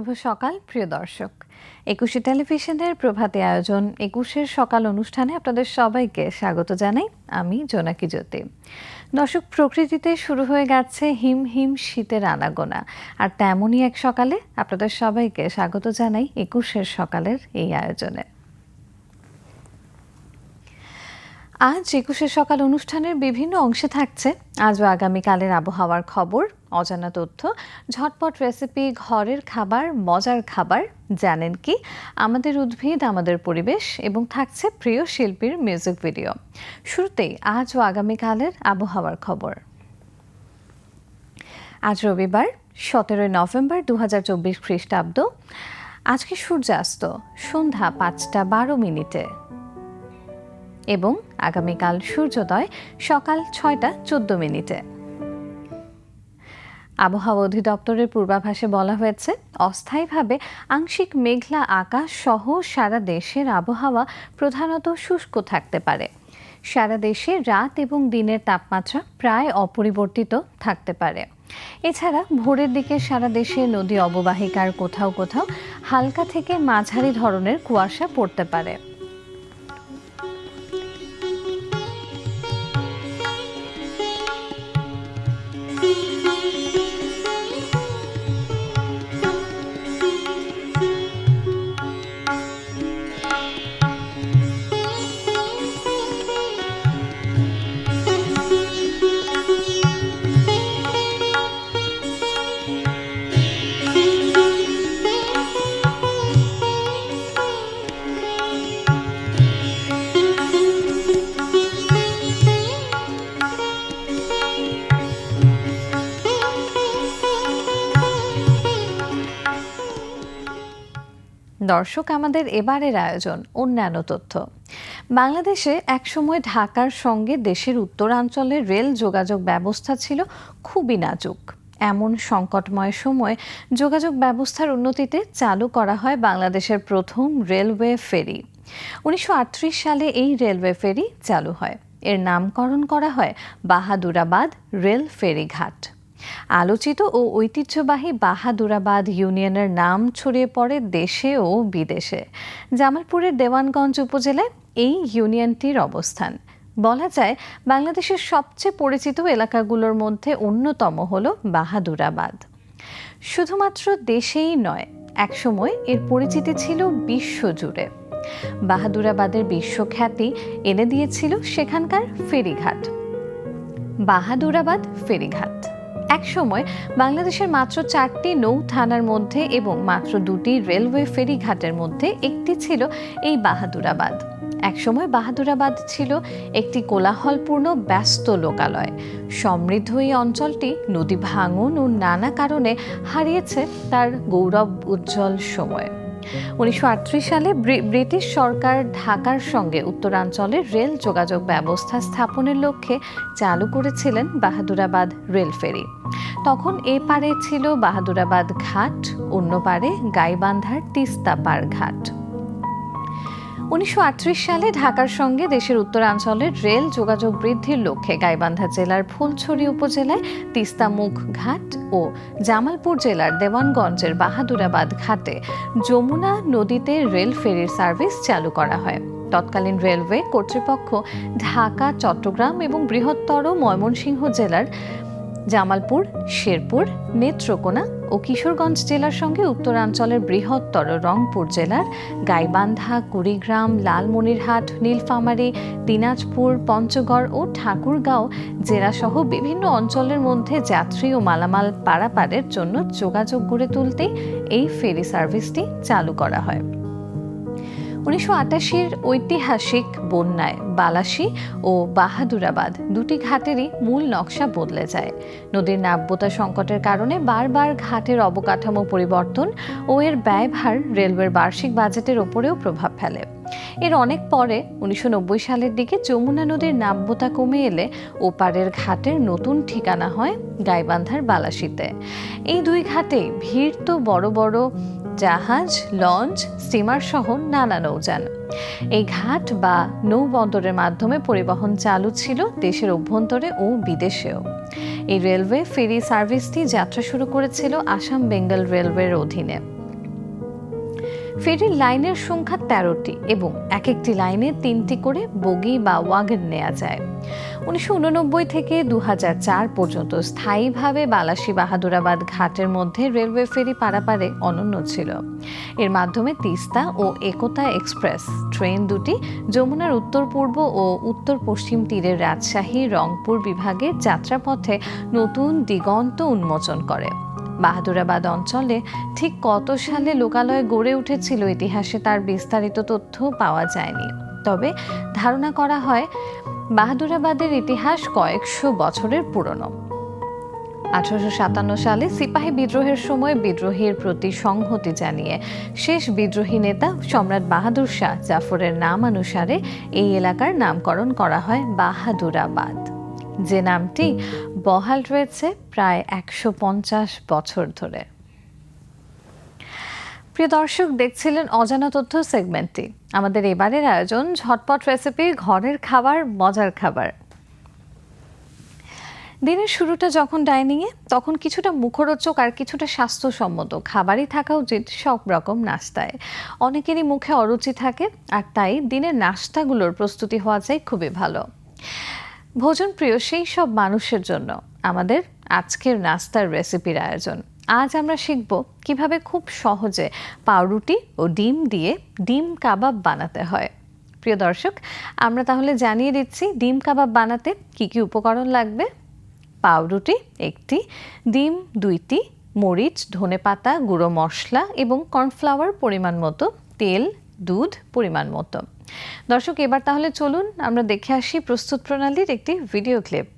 শুভ সকাল, প্রিয় দর্শক। একুশে টেলিভিশনের প্রভাতে আয়োজন একুশের সকাল অনুষ্ঠানে আপনাদের সবাইকে স্বাগত জানাই আমি জোনাকি জ্যোতি। দর্শক, প্রকৃতিতে শুরু হয়ে গেছে হিম হিম শীতের আনাগোনা। আর তেমনই এক সকালে আপনাদের সবাইকে স্বাগত জানাই একুশের সকালের এই আয়োজনে। আজ একুশের সকাল অনুষ্ঠানের বিভিন্ন অংশে থাকছে। আজ ও আগামীকালের আবহাওয়ার খবর অজানা তথ্য, ঝটপট রেসিপি ঘরের খাবার, মজার খাবার, জানেন কি? আমাদের উদ্ভিদ, আমাদের পরিবেশ এবং থাকছে প্রিয় শিল্পীর মিউজিক ভিডিও শুরুতেই আজ ও আগামীকালের আবহাওয়ার খবর। আজ রবিবার, সতেরোই নভেম্বর দু হাজার চব্বিশ খ্রিস্টাব্দ। আজকে সূর্যাস্ত, সন্ধ্যা পাঁচটা বারো মিনিটে। এবং আগামীকাল সূর্যোদয় সকাল ছয়টা চোদ্দ মিনিটে। আবহাওয়া অধিদপ্তরের পূর্বাভাসে বলা হয়েছে, অস্থায়ীভাবে আংশিক মেঘলা আকাশ সহ সারা দেশের আবহাওয়া প্রধানত শুষ্ক থাকতে পারে। সারা দেশে রাত এবং দিনের তাপমাত্রা প্রায় অপরিবর্তিত থাকতে পারে। এছাড়া ভোরের দিকে সারা দেশে নদী অববাহিকার কোথাও কোথাও হালকা থেকে মাঝারি ধরনের কুয়াশা পড়তে পারে। দর্শক আমাদের এবারের আয়োজন, অন্যান্য তথ্য। বাংলাদেশে একসময় ঢাকার সঙ্গে দেশের উত্তরাঞ্চলের রেল যোগাযোগ ব্যবস্থা ছিল খুবই নাজুক। এমন সংকটময় সময়ে যোগাযোগ ব্যবস্থার উন্নতিতে চালু করা হয় বাংলাদেশের প্রথম রেলওয়ে ফেরি। উনিশশো আটত্রিশ সালে এই রেলওয়ে ফেরি চালু হয়। এর নামকরণ করা হয় বাহাদুরাবাদ রেল ফেরি ঘাট আলোচিত ও ঐতিহ্যবাহী বাহাদুরাবাদ ইউনিয়নের নাম ছড়িয়ে পড়ে দেশে ও বিদেশে। জামালপুরের দেওয়ানগঞ্জ উপজেলায় এই ইউনিয়নটির অবস্থান। বলা যায়, বাংলাদেশের সবচেয়ে পরিচিত এলাকাগুলোর মধ্যে অন্যতম হল বাহাদুরাবাদ। শুধুমাত্র দেশেই নয়, একসময় এর পরিচিতি ছিল বিশ্বজুড়ে। বাহাদুরাবাদের বিশ্বখ্যাতি এনে দিয়েছিল সেখানকার ফেরিঘাট। বাহাদুরাবাদ ফেরিঘাট। একসময় বাংলাদেশের মাত্র চারটি নৌ থানার মধ্যে এবং মাত্র দুটি রেলওয়ে ফেরিঘাটের মধ্যে একটি ছিল এই বাহাদুরাবাদ। একসময় বাহাদুরাবাদ ছিল একটি কোলাহলপূর্ণ ব্যস্ত লোকালয়। সমৃদ্ধ এই অঞ্চলটি নদী ভাঙন ও নানা কারণে হারিয়েছে তার গৌরব উজ্জ্বল সময়। উনিশশো আটত্রিশ সালে ব্রিটিশ সরকার ঢাকার সঙ্গে উত্তরাঞ্চলে রেল যোগাযোগ ব্যবস্থা স্থাপনের লক্ষ্যে চালু করেছিলেন বাহাদুরাবাদ রেল ফেরি। তখন এ পারে ছিল বাহাদুরাবাদ ঘাট, অন্য পারে গাইবান্ধার তিস্তা পার ঘাট। উনিশশো আটত্রিশ সালে ঢাকার সঙ্গে দেশের উত্তরাঞ্চলের রেল যোগাযোগ বৃদ্ধির লক্ষ্যে গাইবান্ধা জেলার ফুলছড়ি উপজেলায় তিস্তামুখ ঘাট ও জামালপুর জেলার দেওয়ানগঞ্জের বাহাদুরাবাদ ঘাটে যমুনা নদীতে রেল ফেরির সার্ভিস চালু করা হয়। তৎকালীন রেলওয়ে কর্তৃপক্ষ ঢাকা, চট্টগ্রাম এবং বৃহত্তর ময়মনসিংহ জেলার জামালপুর, শেরপুর, নেত্রকোনা ও কিশোরগঞ্জ জেলার সঙ্গে উত্তরাঞ্চলের বৃহত্তর রংপুর জেলার গাইবান্ধা, কুড়িগ্রাম, লালমনিরহাট, নীলফামারী, দিনাজপুর, পঞ্চগড় ও ঠাকুরগাঁও জেলাসহ বিভিন্ন অঞ্চলের মধ্যে যাত্রী ও মালামাল পারাপারের জন্য যোগাযোগ গড়ে তুলতে এই ফেরি সার্ভিসটি চালু করা হয়। উনিশশো আটাশির ঐতিহাসিক বন্যায় বালাসী ও বাহাদুরাবাদ দুটি ঘাটেরই মূল নকশা বদলে যায়। নদীর নাব্যতা সংকটের কারণে বারবার ঘাটের অবকাঠামো পরিবর্তন ও এর ব্যয়ভার রেলওয়ের বার্ষিক বাজেটের ওপরেও প্রভাব ফেলে। এর অনেক পরে উনিশশো নব্বই সালের দিকে যমুনা নদীর নাব্যতা কমে এলে ওপারের ঘাটের নতুন ঠিকানা হয় গাইবান্ধার বালাসিতে এই দুই ঘাটে ভিড় তো বড় বড় জাহাজ, লঞ্চ স্টিমার সহ নানা নৌযান। এই ঘাট বা নৌবন্দরের মাধ্যমে পরিবহন চালু ছিল দেশের অভ্যন্তরে ও বিদেশেও। এই রেলওয়ে ফেরি সার্ভিসটি যাত্রা শুরু করেছিল আসাম বেঙ্গল রেলওয়ের অধীনে। ফেরির লাইনের সংখ্যা তেরোটি এবং এক একটি লাইনে তিনটি করে বগি বা ওয়াগন নেওয়া যায়। উনিশশো উননব্বই থেকে দু হাজার চার পর্যন্ত স্থায়ীভাবে বালাসী বাহাদুরাবাদ ঘাটের মধ্যে রেলওয়ে ফেরি পারাপারে অনন্য ছিল। এর মাধ্যমে তিস্তা ও একতা এক্সপ্রেস, ট্রেন দুটি যমুনার উত্তর পূর্ব ও উত্তর পশ্চিম তীরের রাজশাহী রংপুর বিভাগের যাত্রাপথে নতুন দিগন্ত উন্মোচন করে। বাহাদুরাবাদ অঞ্চলে ঠিক কত সালে লোকালয় গড়ে উঠেছিল ইতিহাসে তার বিস্তারিত তথ্য পাওয়া যায়নি। তবে ধারণা করা হয়, বাহাদুরাবাদের ইতিহাস কয়েকশো বছরের পুরনো। আঠারোশো সাতান্ন সালে সিপাহী বিদ্রোহের সময় বিদ্রোহীর প্রতি সংহতি জানিয়ে শেষ বিদ্রোহী নেতা সম্রাট বাহাদুর শাহ জাফরের নাম অনুসারে এই এলাকার নামকরণ করা হয় বাহাদুরাবাদ। যে নামটি বহাল রয়েছে প্রায় একশো পঞ্চাশ বছর ধরে। প্রিয় দর্শক, দেখছিলেন অজানা তথ্য সেগমেন্টটি। আমাদের এবারের আয়োজন ঝটপট রেসিপি ঘরের খাবার, মজার খাবার। দিনের শুরুটা যখন ডাইনিংয়ে তখন কিছুটা মুখরোচক আর কিছুটা স্বাস্থ্যসম্মত। খাবারই থাকা উচিত সব রকম নাস্তায়। অনেকেরই মুখে অরুচি থাকে, আর তাই দিনের নাস্তাগুলোর প্রস্তুতি হওয়া যায় খুবই ভালো। ভোজন প্রিয় সেই সব মানুষের জন্য আমাদের আজকের নাস্তার রেসিপির আয়োজন। আজ আমরা শিখব কীভাবে খুব সহজে পাউরুটি ও ডিম দিয়ে ডিম কাবাব বানাতে হয়। প্রিয় দর্শক, আমরা তাহলে জানিয়ে দিচ্ছি ডিম কাবাব বানাতে কি কি উপকরণ লাগবে। পাউরুটি একটি, ডিম দুইটি, মরিচ ধনেপাতা গুঁড়ো মশলা এবং কর্নফ্লাওয়ার পরিমাণ মতো, তেল, দুধ পরিমাণ মতো। দর্শক এবার তাহলে চলুন আমরা দেখে আসি প্রস্তুত প্রণালীর একটি ভিডিও ক্লিপ।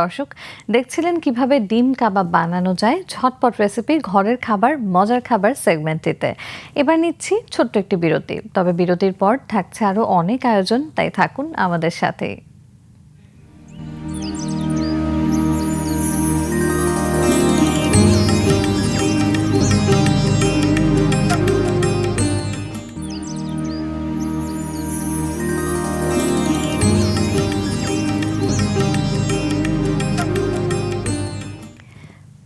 দর্শক, দেখছিলেন কীভাবে ডিম কাবাব বানানো যায়? ঝটপট রেসিপি ঘরের খাবার, মজার খাবার সেগমেন্টটিতে এবার নিচ্ছি ছোট্ট একটি বিরতি। তবে বিরতির পর থাকছে আরও অনেক আয়োজন, তাই থাকুন আমাদের সাথে।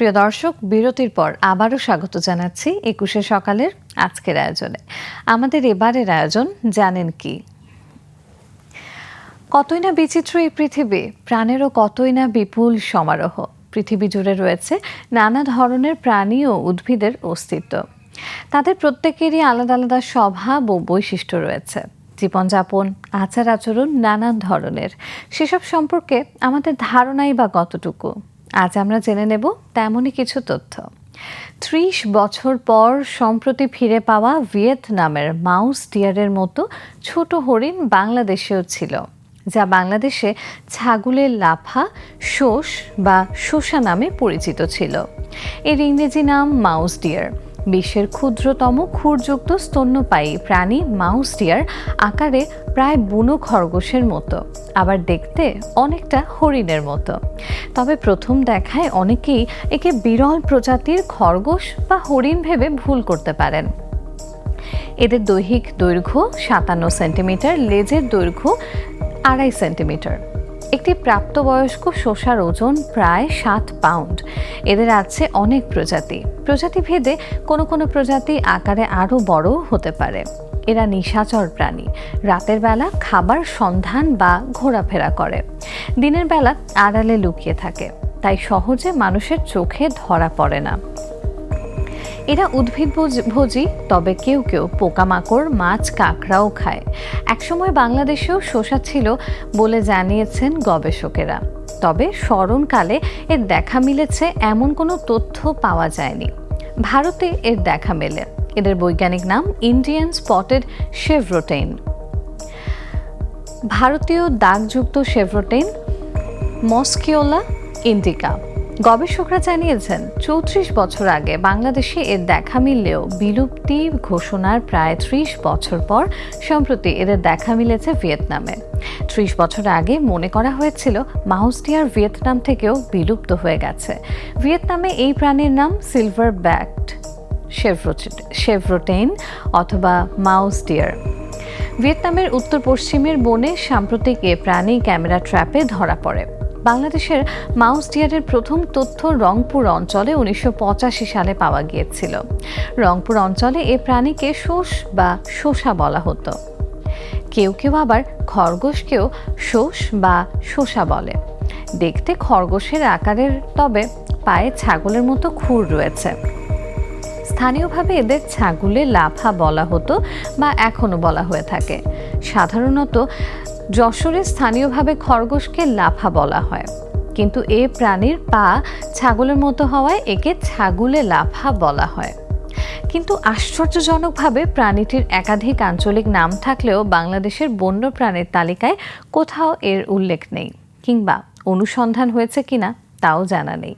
প্রিয় দর্শক, বিরতির পর আবারও স্বাগত জানাচ্ছি একুশে সকালের আজকের আয়োজনে। আমাদের এবারের আয়োজন, জানেন কি? কতই না বিচিত্র এই পৃথিবী, প্রাণেরও কতই না বিপুল সমারোহ। পৃথিবী জুড়ে রয়েছে নানা ধরনের প্রাণী ও উদ্ভিদের অস্তিত্ব। তাদের প্রত্যেকেরই আলাদা আলাদা স্বভাব ও বৈশিষ্ট্য রয়েছে। জীবনযাপন আচার আচরণ নানান ধরনের। সেসব সম্পর্কে আমাদের ধারণাই বা কতটুকু? আজ আমরা জেনে নেব তেমনই কিছু তথ্য। ত্রিশ বছর পর সম্প্রতি ফিরে পাওয়া ভিয়েতনামের মাউস ডিয়ারের মতো ছোট হরিণ বাংলাদেশেও ছিল, যা বাংলাদেশে ছাগলের লাফা, শোষ বা শোষা নামে পরিচিত ছিল। এর ইংরেজি নাম মাউস ডিয়ার বিশ্বের ক্ষুদ্রতম খুরযুক্ত স্তন্যপায়ী প্রাণী মাউস ডিয়ার আকারে প্রায় বুনো খরগোশের মতো, আবার দেখতে অনেকটা হরিণের মতো। তবে প্রথম দেখায় অনেকেই একে বিরল প্রজাতির খরগোশ বা হরিণ ভেবে ভুল করতে পারেন। এদের দৈহিক দৈর্ঘ্য সাতান্ন সেন্টিমিটার, লেজের দৈর্ঘ্য আড়াই সেন্টিমিটার। একটি প্রাপ্তবয়স্ক শোষার ওজন প্রায় সাত পাউন্ড। এদের আছে অনেক প্রজাতি। প্রজাতি ভেদে কোনো কোনো প্রজাতি আকারে আরও বড় হতে পারে। এরা নিশাচর প্রাণী। রাতের বেলা খাবার সন্ধান বা ঘোরাফেরা করে। দিনের বেলা আড়ালে লুকিয়ে থাকে। তাই সহজে মানুষের চোখে ধরা পড়ে না। এরা উদ্ভিদ ভোজী তবে কেউ কেউ পোকামাকড়, মাছ, কাঁকড়াও খায়। একসময় বাংলাদেশেও শোষা ছিল বলে জানিয়েছেন গবেষকেরা। তবে স্মরণকালে এর দেখা মিলেছে এমন কোনো তথ্য পাওয়া যায়নি। ভারতে এর দেখা মেলে। এদের বৈজ্ঞানিক নাম ইন্ডিয়ান স্পটেড শেভরোটেইন ভারতীয় দাগযুক্ত শেভরোটেইন মস্কিওলা ইন্ডিকা। গবেষকরা জানিয়েছেন, চৌত্রিশ বছর আগে বাংলাদেশে এর দেখা মিললেও বিলুপ্তি ঘোষণার প্রায় ত্রিশ বছর পর সম্প্রতি এদের দেখা মিলেছে ভিয়েতনামে। ত্রিশ বছর আগে মনে করা হয়েছিল মাউসটিয়ার ভিয়েতনাম থেকেও বিলুপ্ত হয়ে গেছে। ভিয়েতনামে এই প্রাণীর নাম সিলভার ব্যাকড শেভরোটেইন অথবা মাউস ডিয়ার ভিয়েতনামের উত্তর পশ্চিমের বনে সাম্প্রতিক এ প্রাণী ক্যামেরা ট্র্যাপে ধরা পড়ে। বাংলাদেশের মাউস ডিয়ারের প্রথম তথ্য রংপুর অঞ্চলে উনিশশো পঁচাশি সালে পাওয়া গিয়েছিল। রংপুর অঞ্চলে এ প্রাণীকে শোষ বা শোষা বলা হতো। কেউ কেউ আবার খরগোশকেও শোষ বা শোষা বলে। দেখতে খরগোশের আকারের তবে পায়ে ছাগলের মতো খুর রয়েছে। স্থানীয়ভাবে এদের ছাগলে লাফা বলা হতো বা এখনও বলা হয়ে থাকে। সাধারণত যশোরে স্থানীয়ভাবে খরগোশকে লাফা বলা হয়। কিন্তু এ প্রাণীর পা ছাগলের মতো হওয়ায় একে ছাগলে লাফা বলা হয়। কিন্তু আশ্চর্যজনকভাবে প্রাণীটির একাধিক আঞ্চলিক নাম থাকলেও বাংলাদেশের বন্য প্রাণীর তালিকায় কোথাও এর উল্লেখ নেই কিংবা অনুসন্ধান হয়েছে কিনা তাও জানা নেই।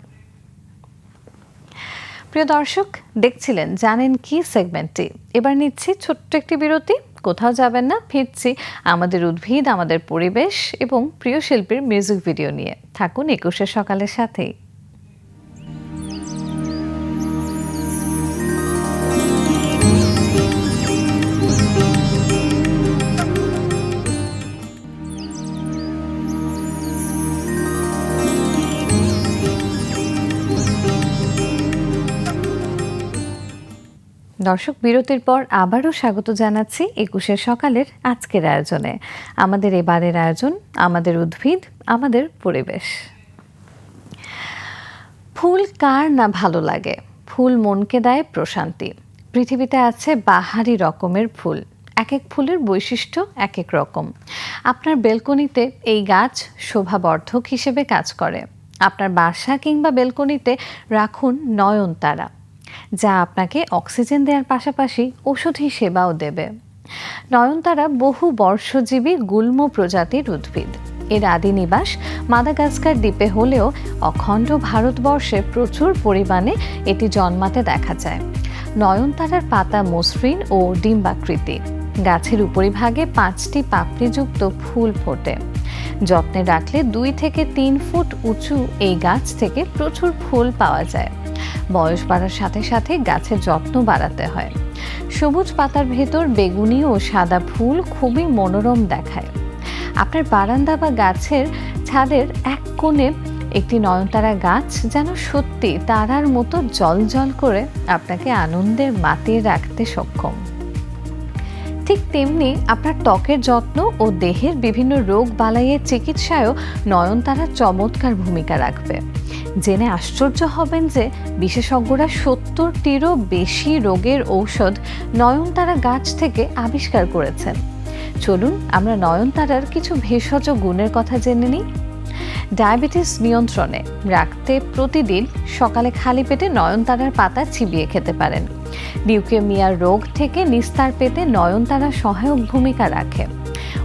প্রিয় দর্শক, দেখছিলেন, জানেন কি সেগমেন্টটি। এবার নিচ্ছি ছোট্ট একটি বিরতি। কোথাও যাবেন না, ফিরছি। আমাদের উদ্ভিদ, আমাদের পরিবেশ এবং প্রিয় শিল্পীর মিউজিক ভিডিও নিয়ে। থাকুন একুশে সকালের সাথেই। দর্শক বিরতির পর আবারও স্বাগত জানাচ্ছি একুশের সকালের আজকের আয়োজনে। আমাদের এবারের আয়োজন, আমাদের উদ্ভিদ, আমাদের পরিবেশ। ফুল কার না ভালো লাগে? ফুল মনকে দেয় প্রশান্তি। পৃথিবীতে আছে বাহারি রকমের ফুল। এক এক ফুলের বৈশিষ্ট্য এক এক রকম। আপনার বেলকনিতে এই গাছ শোভাবর্ধক হিসেবে কাজ করে। আপনার বাসা কিংবা বেলকনিতে রাখুন নয়নতারা। যা আপনাকে অক্সিজেন দেওয়ার পাশাপাশি ওষুধি সেবাও দেবে। নয়নতারা বহু বর্ষজীবী গুল্ম প্রজাতির উদ্ভিদ। এর আদি নিবাস মাদাগাস্কার দ্বীপে হলেও অখণ্ড ভারতবর্ষে প্রচুর পরিমাণে এটি জন্মাতে দেখা যায়। নয়নতারার পাতা মসৃণ ও ডিম্বাকৃতি। গাছের উপরিভাগে পাঁচটি পাপড়িযুক্ত ফুল ফোটে। যত্নে রাখলে দুই থেকে তিন ফুট উঁচু এই গাছ থেকে প্রচুর ফুল পাওয়া যায়। বয়স বাড়ার সাথে সাথে গাছের যত্ন বাড়াতে হয়। সবুজ পাতার ভেতর বেগুনি ও সাদা ফুল খুবই মনোরম দেখায়। আপনার বারান্দা বা গাছের ছাদের এক কোণে একটি নয়নতারা গাছ যেন সত্যি তারার মতো জল জল করে আপনাকে আনন্দে মাতিয়ে রাখতে সক্ষম। ঠিক তেমনি আপনার ত্বকের যত্ন ও দেহের বিভিন্ন রোগ বালাইয়ের চিকিৎসায়ও নয়নতারা চমৎকার ভূমিকা রাখবে। জেনে আশ্চর্য হবেন যে বিশেষজ্ঞরা সত্তরটিরও বেশি রোগের ঔষধ নয়নতারা গাছ থেকে আবিষ্কার করেছেন। চলুন আমরা নয়নতারার কিছু ভেষজ গুণের কথা জেনে নিই। ডায়াবেটিস নিয়ন্ত্রণে রাখতে প্রতিদিন সকালে খালি পেটে নয়নতারার পাতা চিবিয়ে খেতে পারেন। লিউকেমিয়ার রোগ থেকে নিস্তার পেতে নয়নতারা সহায়ক ভূমিকা রাখে।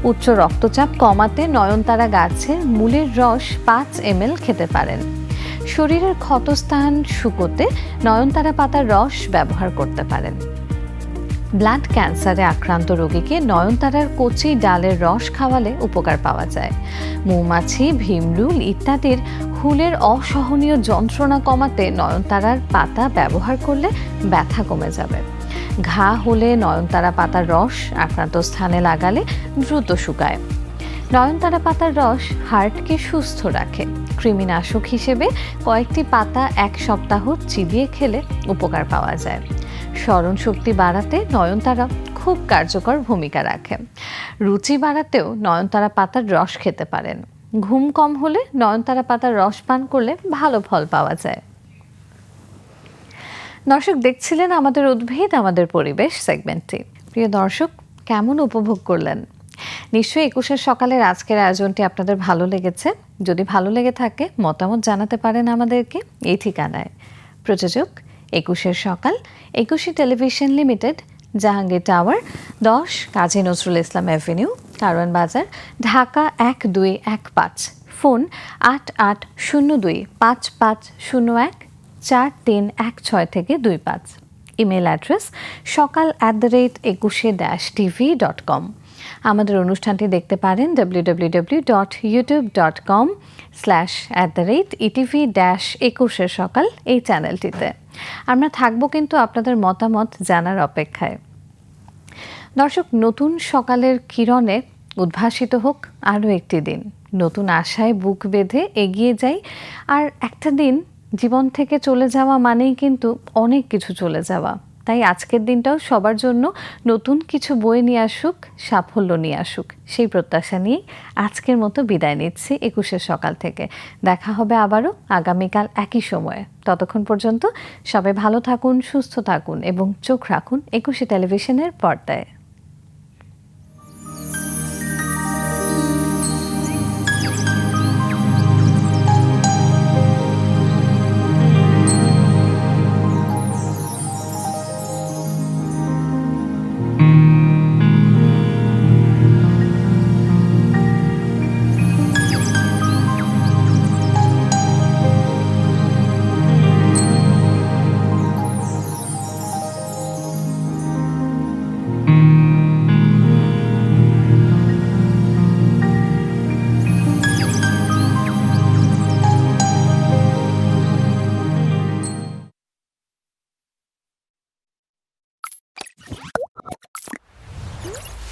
উচ্চ রক্তচাপ কমাতে নয়নতারা গাছের মূলের রস পাঁচ এমএল খেতে পারেন। শরীরের ক্ষতস্থান শুকোতে নয়নতারা পাতার রস ব্যবহার করতে পারেন। ব্লাড ক্যান্সারে আক্রান্ত রোগীকে নয়নতারার কচি ডালের রস খাওয়ালে উপকার পাওয়া যায়। মৌমাছি, ভীমরুল ইত্যাদির হুলের অসহনীয় যন্ত্রণা কমাতে নয়নতারার পাতা ব্যবহার করলে ব্যথা কমে যাবে। ঘা হলে নয়নতারা পাতার রস আক্রান্ত স্থানে লাগালে দ্রুত শুকায়। নয়নতারা পাতার রস হার্টকে সুস্থ রাখে। কৃমিনাশক হিসেবে কয়েকটি পাতা এক সপ্তাহ চিবিয়ে খেলে উপকার পাওয়া যায়। স্মরণ শক্তি বাড়াতে নয়নতারা খুব কার্যকর ভূমিকা রাখে। রুচি বাড়াতেও নয়নতারা পাতার রস খেতে পারেন। ঘুম কম হলে নয়নতারা পাতার রস পান করলে ভালো ফল পাওয়া যায়। দর্শক, দেখছিলেন আমাদের উদ্ভিদ, আমাদের পরিবেশ সেগমেন্টটি। প্রিয় দর্শক, কেমন উপভোগ করলেন? নিশ্চয়ই একুশের সকালের আজকের আয়োজনটি আপনাদের ভালো লেগেছে। যদি ভালো লেগে থাকে, মতামত জানাতে পারেন আমাদেরকে এই ঠিকানায়। প্রযোজক, একুশের সকাল, একুশে টেলিভিশন লিমিটেড, জাহাঙ্গীর টাওয়ার, দশ, কাজী নজরুল ইসলাম অ্যাভিনিউ কারওয়ান বাজার, ঢাকা এক দুই এক পাঁচ। ফোন আট আট শূন্য দুই পাঁচ পাঁচ শূন্য এক চার তিন এক ছয় থেকে দুই পাঁচ। Email address Sokal at the rate Ekushey dash TV dot com. আমাদের অনুষ্ঠানটি দেখতে পারেন W W W dot YouTube dot com slash at the rate ETV dash Ekushey Sokal এই চ্যানেলটিতে আমরা থাকব কিন্তু আপনাদের মতামত জানার অপেক্ষায়। দর্শক, নতুন সকালের কিরণে উদ্ভাসিত হোক আরও একটি দিন। নতুন আশায় বুক বেঁধে এগিয়ে যাই। আর একটা দিন জীবন থেকে চলে যাওয়া মানেই কিন্তু অনেক কিছু চলে যাওয়া। তাই আজকের দিনটাও সবার জন্য নতুন কিছু বই নিয়ে আসুক, সাফল্য নিয়ে আসুক। সেই প্রত্যাশা নিয়েই আজকের মতো বিদায় নিচ্ছি একুশের সকাল থেকে। দেখা হবে আবারও আগামীকাল একই সময়ে। ততক্ষণ পর্যন্ত সবাই ভালো থাকুন, সুস্থ থাকুন এবং চোখ রাখুন একুশে টেলিভিশনের পর্দায়।